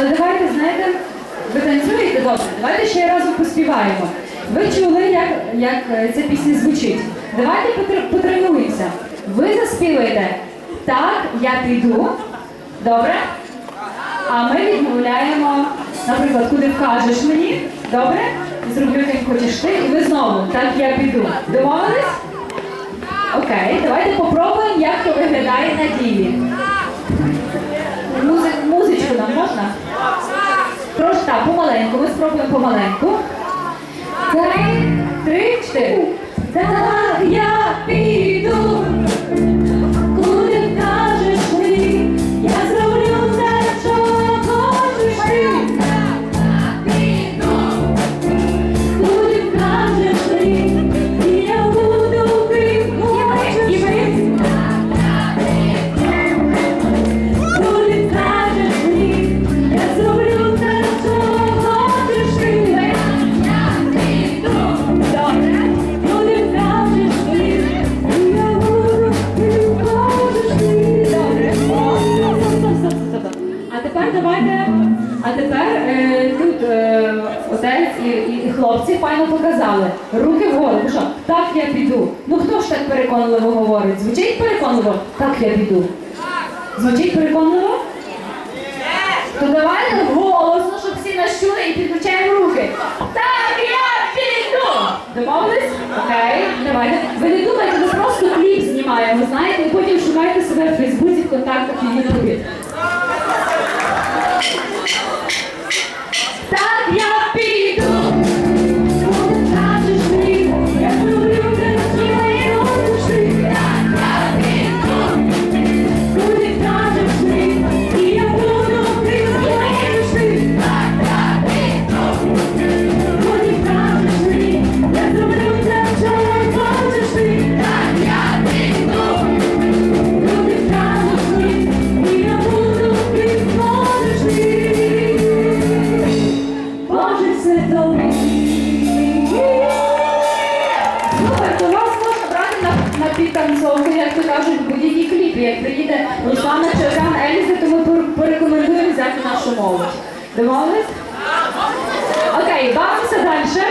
Але давайте, знаєте, ви танцюєте добре, давайте ще разом поспіваємо. Ви чули, як як е, ця пісня звучить. Давайте потренуємося. Ви заспіваєте так, я піду. Добре? А ми відмовляємо, наприклад, куди вкажеш мені, добре? Зроблю, як хочеш ти, і ви знову, так я піду. Домовились? Окей, давайте попробуємо, як то виглядає на ділі. Помаленьку. Ми спробуємо помаленьку. Тут е, отець і, і, хлопці файно показали. Руки вгору. Ну що, так я піду. Ну хто ж так переконливо говорить? Звучить переконливо? Так я піду. Звучить переконливо? То давайте голосно, щоб всі нас чули і підключаємо руки. Так я піду! Домовились? Окей, давайте. Ви не думайте, ми просто кліп знімаємо, знаєте, і потім шукайте себе в Фейсбуці, ВКонтактах і Ютубі. підтримати нашу молодь. Домовились? Окей, бавимося далі.